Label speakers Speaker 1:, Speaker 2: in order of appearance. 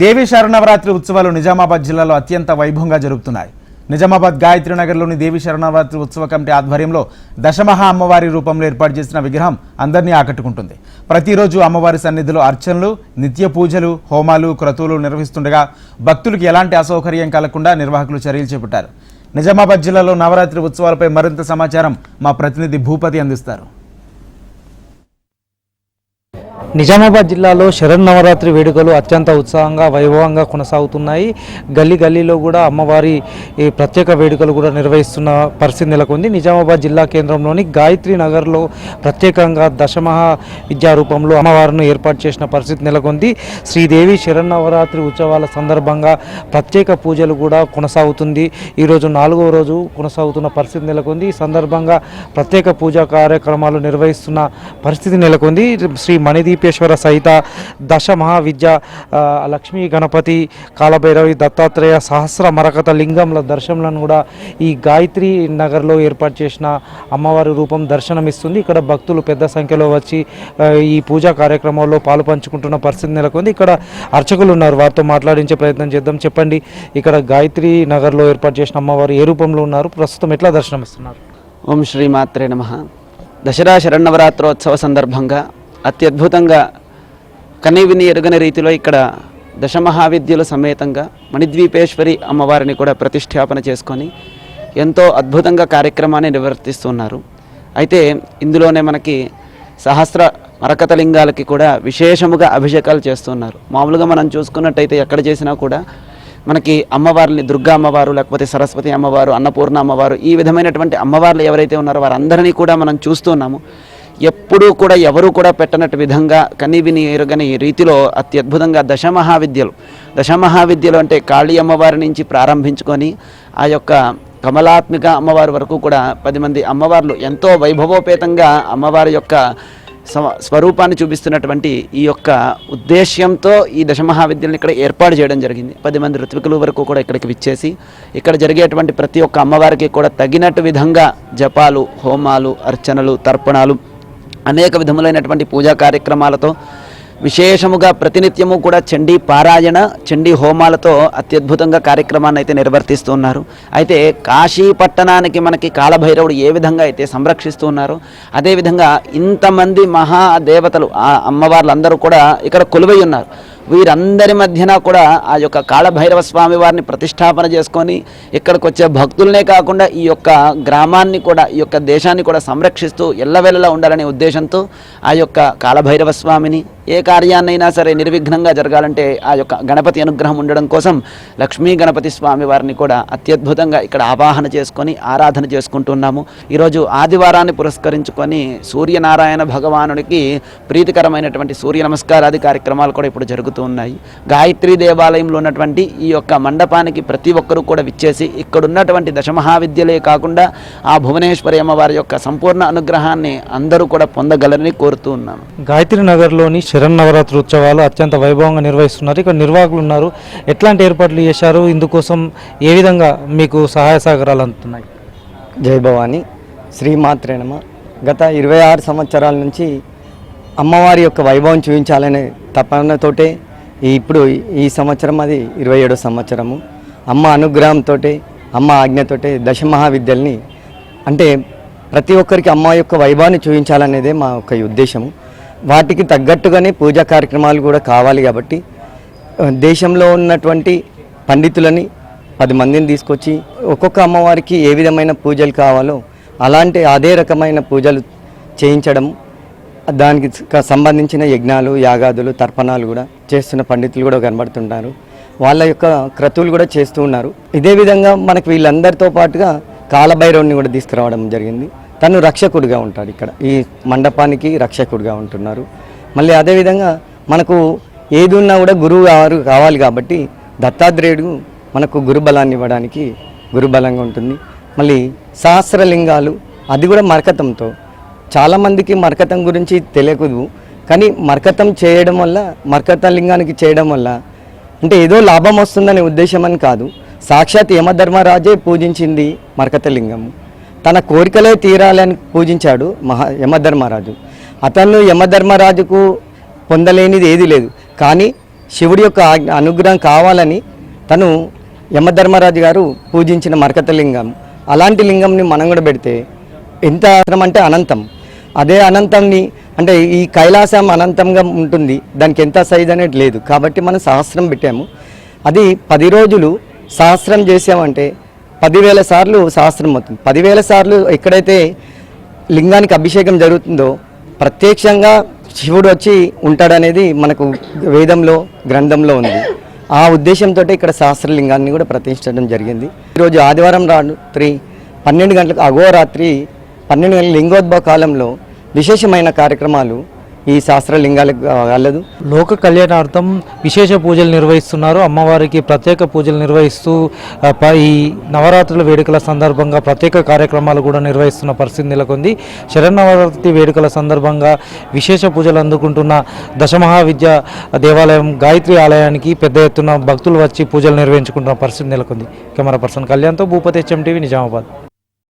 Speaker 1: దేవి శరణవరాత్రి ఉత్సవాలు నిజామాబాద్ జిల్లాలో అత్యంత వైభవంగా జరుగుతున్నాయి. నిజామాబాద్ గాయత్రి నగర్లోని దేవి శరణవరాత్రి ఉత్సవ కమిటీ ఆధ్వర్యంలో దశమహా అమ్మవారి రూపంలో ఏర్పాటు చేసిన విగ్రహం అందరినీ ఆకట్టుకుంటుంది. ప్రతిరోజు అమ్మవారి సన్నిధిలో అర్చనలు నిత్య పూజలు హోమాలు క్రతువులు నిర్వహిస్తుండగా భక్తులకు ఎలాంటి అసౌకర్యం కలగకుండా నిర్వాహకులు చర్యలు చేపట్టారు. నిజామాబాద్ జిల్లాలో నవరాత్రి ఉత్సవాలపై మరింత సమాచారం మా ప్రతినిధి భూపతి అందిస్తారు.
Speaker 2: నిజామాబాద్ జిల్లాలో శరన్నవరాత్రి వేడుకలు అత్యంత ఉత్సాహంగా వైభవంగా కొనసాగుతున్నాయి. గల్లీ గల్లీలో కూడా అమ్మవారి ఈ ప్రత్యేక వేడుకలు కూడా నిర్వహిస్తున్న పరిస్థితి నెలకొంది. నిజామాబాద్ జిల్లా కేంద్రంలోని గాయత్రి నగర్లో ప్రత్యేకంగా దశమహా విద్యా రూపంలో అమ్మవారిని ఏర్పాటు చేసిన పరిస్థితి నెలకొంది. శ్రీదేవి శరన్నవరాత్రి ఉత్సవాల సందర్భంగా ప్రత్యేక పూజలు కూడా కొనసాగుతుంది. ఈరోజు నాలుగవ రోజు కొనసాగుతున్న పరిస్థితి నెలకొంది. ఈ సందర్భంగా ప్రత్యేక పూజా కార్యక్రమాలు నిర్వహిస్తున్న పరిస్థితి నెలకొంది. శ్రీ మణిదీపేశ్వర సహిత దశ మహావిద్య లక్ష్మీ గణపతి కాలభైరవి దత్తాత్రేయ సహస్ర మరకత లింగంల దర్శనంలను కూడా ఈ గాయత్రి నగర్లో ఏర్పాటు చేసిన అమ్మవారి రూపం దర్శనమిస్తుంది. ఇక్కడ భక్తులు పెద్ద సంఖ్యలో వచ్చి ఈ పూజా కార్యక్రమంలో పాలు పంచుకుంటున్న పరిస్థితి నెలకొంది. ఇక్కడ అర్చకులు ఉన్నారు వారితో మాట్లాడించే ప్రయత్నం చేద్దాం. చెప్పండి ఇక్కడ గాయత్రి నగర్లో ఏర్పాటు చేసిన అమ్మవారు ఏ రూపంలో ఉన్నారు? ప్రస్తుతం ఎట్లా దర్శనమిస్తున్నారు?
Speaker 3: ఓం శ్రీమాత్రే నమ. దసరా శరణవరాత్రోత్సవ సందర్భంగా అత్యద్భుతంగా కనీవిని ఎరుగని రీతిలో ఇక్కడ దశమహావిద్యుల సమేతంగా మణిద్వీపేశ్వరి అమ్మవారిని కూడా ప్రతిష్టాపన చేసుకొని ఎంతో అద్భుతంగా కార్యక్రమాన్ని నిర్వర్తిస్తున్నారు. అయితే ఇందులోనే మనకి సహస్ర మరకతలింగాలకి కూడా విశేషముగా అభిషేకాలు చేస్తున్నారు. మామూలుగా మనం చూసుకున్నట్టయితే ఎక్కడ చేసినా కూడా మనకి అమ్మవారిని దుర్గా అమ్మవారు లేకపోతే సరస్వతి అమ్మవారు అన్నపూర్ణ అమ్మవారు ఈ విధమైనటువంటి అమ్మవార్లు ఎవరైతే ఉన్నారో వారందరినీ కూడా మనం చూస్తున్నాము ఎప్పుడూ కూడా ఎవరూ కూడా పెట్టనట్టు విధంగా కనివిని ఎరుగని రీతిలో అత్యద్భుతంగా దశమహావిద్యలు. దశమహావిద్యలు అంటే కాళీ అమ్మవారి నుంచి ప్రారంభించుకొని ఆ యొక్క కమలాత్మిక అమ్మవారి వరకు కూడా పది మంది అమ్మవార్లు ఎంతో వైభవోపేతంగా అమ్మవారి యొక్క స్వ- స్వరూపాన్ని చూపిస్తున్నటువంటి ఈ యొక్క ఉద్దేశ్యంతో ఈ దశమహావిద్యలను ఇక్కడ ఏర్పాటు చేయడం జరిగింది. పది మంది ఋత్వికుల వరకు కూడా ఇక్కడికి విచ్చేసి ఇక్కడ జరిగేటువంటి ప్రతి ఒక్క అమ్మవారికి కూడా తగినట్టు విధంగా జపాలు హోమాలు అర్చనలు తర్పణాలు అనేక విధములైనటువంటి పూజా కార్యక్రమాలతో విశేషముగా ప్రతినిత్యము కూడా చండీ పారాయణ చండీ హోమాలతో అత్యద్భుతంగా కార్యక్రమాన్ని అయితే నిర్వర్తిస్తున్నారు అయితే కాశీ పట్టణానికి మనకి కాలభైరవుడు ఏ విధంగా అయితే సంరక్షిస్తూ ఉన్నారో అదేవిధంగా ఇంతమంది మహాదేవతలు ఆ ఆ అమ్మవార్లందరూ కూడా ఇక్కడ కొలువై ఉన్నారు. వీరందరి మధ్యన కూడా ఆ యొక్క కాళభైరవ స్వామి వారిని ప్రతిష్టాపన చేసుకొని ఇక్కడికి వచ్చే భక్తులనే కాకుండా ఈ యొక్క గ్రామాన్ని కూడా ఈ యొక్క దేశాన్ని కూడా సంరక్షిస్తూ ఎల్లవెల్లలా ఉండాలనే ఉద్దేశంతో ఆ యొక్క కాళభైరవ స్వామిని ఏ కార్యాన్నైనా సరే నిర్విఘ్నంగా జరగాలంటే ఆ యొక్క గణపతి అనుగ్రహం ఉండడం కోసం లక్ష్మీ గణపతి స్వామి వారిని కూడా అత్యద్భుతంగా ఇక్కడ ఆవాహన చేసుకొని ఆరాధన చేసుకుంటున్నాము. ఈరోజు ఆదివారాన్ని పురస్కరించుకొని సూర్యనారాయణ భగవానుడికి ప్రీతికరమైనటువంటి సూర్య నమస్కారాది కార్యక్రమాలు కూడా ఇప్పుడు జరుగుతూ ఉన్నాయి. గాయత్రి దేవాలయంలో ఉన్నటువంటి ఈ యొక్క మండపానికి ప్రతి ఒక్కరూ కూడా విచ్చేసి ఇక్కడున్నటువంటి దశమహావిద్యలే కాకుండా ఆ భువనేశ్వరి అమ్మవారి యొక్క సంపూర్ణ అనుగ్రహాన్ని అందరూ కూడా పొందగలరని కోరుతూ ఉన్నాను
Speaker 2: గాయత్రి నగర్లోని శరన్నవరాత్రి ఉత్సవాలు అత్యంత వైభవంగా నిర్వహిస్తున్నారు. ఇక్కడ నిర్వాహకులు ఉన్నారు. ఎట్లాంటి ఏర్పాట్లు చేశారు? ఇందుకోసం ఏ విధంగా మీకు సహాయ సహకారాలు అందుతున్నాయి?
Speaker 4: జై భవాని. శ్రీమాత్రేనమ గత ఇరవై ఆరు సంవత్సరాల నుంచి అమ్మవారి యొక్క వైభవం చూపించాలనే తపనతోటే ఇప్పుడు ఈ సంవత్సరం అది ఇరవై ఏడో సంవత్సరము. అమ్మ అనుగ్రహంతో అమ్మ ఆజ్ఞతోటే దశమహావిద్యల్ని అంటే ప్రతి ఒక్కరికి అమ్మ యొక్క వైభవాన్ని చూపించాలనేదే మా యొక్క ఉద్దేశము. వాటికి తగ్గట్టుగానే పూజా కార్యక్రమాలు కూడా కావాలి కాబట్టి దేశంలో ఉన్నటువంటి పండితులని పది మందిని తీసుకొచ్చి ఒక్కొక్క అమ్మవారికి ఏ విధమైన పూజలు కావాలో అలాంటి అదే రకమైన పూజలు చేయించడం దానికి సంబంధించిన యజ్ఞాలు యాగాదులు తర్పణాలు కూడా చేస్తున్న పండితులు కూడా కనబడుతుంటారు. వాళ్ళ యొక్క క్రతువులు కూడా చేస్తూ ఉన్నారు. ఇదే విధంగా మనకు వీళ్ళందరితో పాటుగా కాలభైరవుని కూడా తీసుకురావడం జరిగింది. తను రక్షకుడిగా ఉంటాడు ఇక్కడ. ఈ మండపానికి రక్షకుడిగా ఉంటున్నారు. మళ్ళీ అదేవిధంగా మనకు ఏది ఉన్నా కూడా గురువు గారు కావాలి కాబట్టి దత్తాత్రేయుడు మనకు గురుబలాన్ని ఇవ్వడానికి గురుబలంగా ఉంటుంది. మళ్ళీ సహస్రలింగాలు అది కూడా మరకతంతో. చాలామందికి మరకతం గురించి తెలియకదు కానీ మరకతం చేయడం వల్ల మరకత లింగానికి చేయడం వల్ల అంటే ఏదో లాభం వస్తుందనే ఉద్దేశం అని కాదు. సాక్షాత్ యమధర్మరాజే పూజించింది మరకత తన కోరికలే తీరాలని పూజించాడు మహా యమధర్మరాజు. అతను యమధర్మరాజుకు పొందలేనిది ఏది లేదు. కానీ శివుడి యొక్క అనుగ్రహం కావాలని తను యమధర్మరాజు గారు పూజించిన మరకత లింగం. అలాంటి లింగంని మనం కూడా పెడితే ఎంత అవసరం అంటే అనంతం. అదే అనంతంని అంటే ఈ కైలాసం అనంతంగా ఉంటుంది. దానికి ఎంత సైజ్ అనేది లేదు. కాబట్టి మనం సహస్రం పెట్టాము. అది పది రోజులు సహస్రం చేసామంటే పదివేల సార్లు సహస్రం అవుతుంది. పదివేల సార్లు ఎక్కడైతే లింగానికి అభిషేకం జరుగుతుందో ప్రత్యక్షంగా శివుడు వచ్చి ఉంటాడనేది మనకు వేదంలో గ్రంథంలో ఉంది. ఆ ఉద్దేశంతో ఇక్కడ సహస్రలింగాన్ని కూడా ప్రతిష్ఠించడం జరిగింది. ఈరోజు ఆదివారం రాత్రి పన్నెండు గంటలకు అఘోరాత్రి పన్నెండు గంటల లింగోద్భవ కాలంలో విశేషమైన కార్యక్రమాలు ఈ శాస్త్రలింగాలకు కాలేదు.
Speaker 2: లోక కళ్యాణార్థం విశేష పూజలు నిర్వహిస్తున్నారు. అమ్మవారికి ప్రత్యేక పూజలు నిర్వహిస్తూ ఈ నవరాత్రుల వేడుకల సందర్భంగా ప్రత్యేక కార్యక్రమాలు కూడా నిర్వహిస్తున్న పరిస్థితి నెలకొంది. శరన్నవరాత్రి వేడుకల సందర్భంగా విశేష పూజలు అందుకుంటున్న దశమహావిద్య దేవాలయం గాయత్రి ఆలయానికి పెద్ద ఎత్తున భక్తులు వచ్చి పూజలు నిర్వహించుకుంటున్న పరిస్థితి నెలకొంది. కెమెరా పర్సన్ కళ్యాణ్తో భూపతి హెచ్ఎం టీవీ నిజామాబాద్.